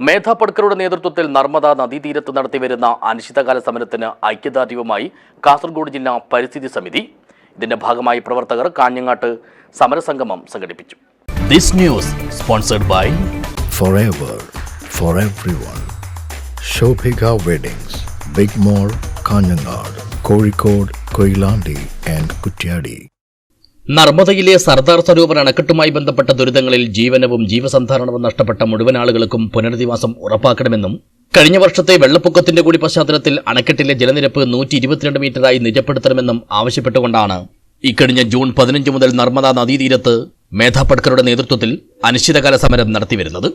മേധ പട്കറുടെ നേതൃത്വത്തിൽ നർമ്മദ നദീതീരത്ത് നടത്തിവരുന്ന അനിശ്ചിതകാല സമരത്തിന് ഐക്യദാർഢ്യവുമായി കാസർഗോഡ് ജില്ലാ പരിസ്ഥിതി സമിതി ഇതിന്റെ ഭാഗമായി പ്രവർത്തകർ കാഞ്ഞങ്ങാട്ട് സമരസംഗമം സംഘടിപ്പിച്ചു this news sponsored by forever for everyone. Shobhika Weddings, Big mall Kanhangad Kozhikode Koilandi and Kutyadi. നർമ്മദയിലെ സർദാർ സരോവർ അണക്കെട്ടുമായി ബന്ധപ്പെട്ട ദുരിതങ്ങളിൽ ജീവനവും ജീവസന്ധാരണവും നഷ്ടപ്പെട്ട മുഴുവൻ ആളുകൾക്കും പുനരധിവാസം ഉറപ്പാക്കണമെന്നും കഴിഞ്ഞ വർഷത്തെ വെള്ളപ്പൊക്കത്തിന്റെ കൂടി പശ്ചാത്തലത്തിൽ അണക്കെട്ടിലെ ജലനിരപ്പ് നൂറ്റി ഇരുപത്തിരണ്ട് മീറ്ററായി നിജപ്പെടുത്തണമെന്നും ആവശ്യപ്പെട്ടുകൊണ്ടാണ്. ഇക്കഴിഞ്ഞ ജൂൺ പതിനഞ്ച് മുതൽ നർമ്മദ നദീതീരത്ത് മേധാ പട്കറുടെ നേതൃത്വത്തിൽ അനിശ്ചിതകാല സമരം നടത്തിവരുന്നത്.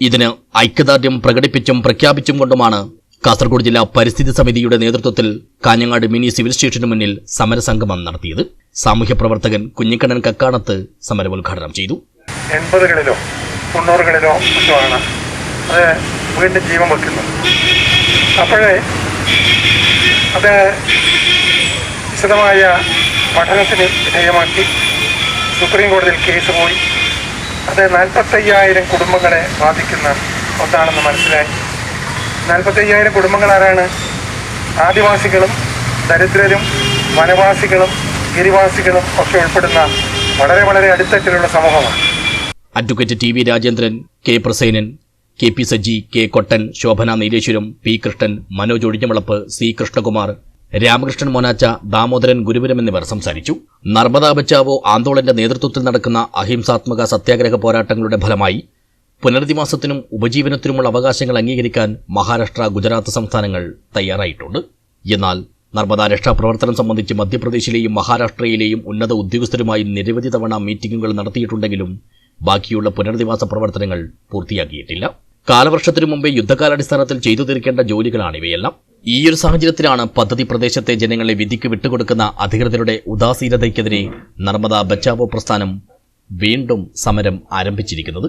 ഇതിന് ഐക്യദാർഢ്യം പ്രകടിപ്പിച്ചും പ്രഖ്യാപിച്ചും കൊണ്ടുമാണ് കാസർഗോഡ് ജില്ലാ പരിസ്ഥിതി സമിതിയുടെ നേതൃത്വത്തിൽ കാഞ്ഞങ്ങാട് മിനി സിവിൽ സ്റ്റേഷന് മുന്നിൽ സമരസംഗമം നടത്തിയത് സാമൂഹ്യ പ്രവർത്തകൻ കുഞ്ഞിക്കണ്ണൻ കക്കാണത്ത് സമരം ഉദ്ഘാടനം ചെയ്തു. എൺപതുകളിലോ തൊണ്ണൂറുകളിലോ മറ്റുമാണ് അത് വീണ്ടും ജീവൻ വെക്കുന്നത്. അപ്പോഴേ അത് വിശദമായ പഠനത്തിന് വിധേയമാക്കി സുപ്രീം കോടതിയിൽ കേസ് പോയി. അത് നാൽപ്പത്തയ്യായിരം കുടുംബങ്ങളെ ബാധിക്കുന്ന ഒന്നാണെന്ന് മനസ്സിലായി. നാൽപ്പത്തയ്യായിരം കുടുംബങ്ങൾ ആരാണ്? ആദിവാസികളും ദരിദ്രരും വനവാസികളും ഗിരിവാസികളും ഒക്കെ ഉൾപ്പെടുന്ന വളരെ വളരെ അടിത്തട്ടിലുള്ള സമൂഹമാണ്. Advocate T V Rajendran K Prasenan K P Saji K Kottan Shobhana Nileshwaram P Krishnan Manoj Ozhinjavalappu C Krishnakumar Ramakrishnan Monacha Damodaran Guruvaram എന്നിവർ സംസാരിച്ചു. നർമ്മദാ ബച്ചാവോ ആന്തോളന്റെ നേതൃത്വത്തിൽ നടക്കുന്ന അഹിംസാത്മക സത്യാഗ്രഹ പോരാട്ടങ്ങളുടെ ഫലമായി പുനരധിവാസത്തിനും ഉപജീവനത്തിനുമുള്ള അവകാശങ്ങൾ അംഗീകരിക്കാൻ മഹാരാഷ്ട്ര ഗുജറാത്ത് സംസ്ഥാനങ്ങൾ തയ്യാറായിട്ടുണ്ട്. എന്നാൽ നർമ്മദാ രക്ഷാപ്രവർത്തനം സംബന്ധിച്ച് മധ്യപ്രദേശിലെയും മഹാരാഷ്ട്രയിലെയും ഉന്നത ഉദ്യോഗസ്ഥരുമായി നിരവധി തവണ മീറ്റിംഗുകൾ നടത്തിയിട്ടുണ്ടെങ്കിലും ബാക്കിയുള്ള പുനരധിവാസ പ്രവർത്തനങ്ങൾ പൂർത്തിയാക്കിയിട്ടില്ല. കാലവർഷത്തിനു മുമ്പേ യുദ്ധകാലാടിസ്ഥാനത്തിൽ ചെയ്തു തീർക്കേണ്ട ജോലികളാണ് ഇവയെല്ലാം. ഈയൊരു സാഹചര്യത്തിലാണ് പദ്ധതി പ്രദേശത്തെ ജനങ്ങളെ വിധിക്ക് വിട്ടുകൊടുക്കുന്ന അധികൃതരുടെ ഉദാസീനതയ്ക്കെതിരെ നർമ്മദ ബച്ചാവോ പ്രസ്ഥാനം വീണ്ടും സമരം ആരംഭിച്ചിരിക്കുന്നത്.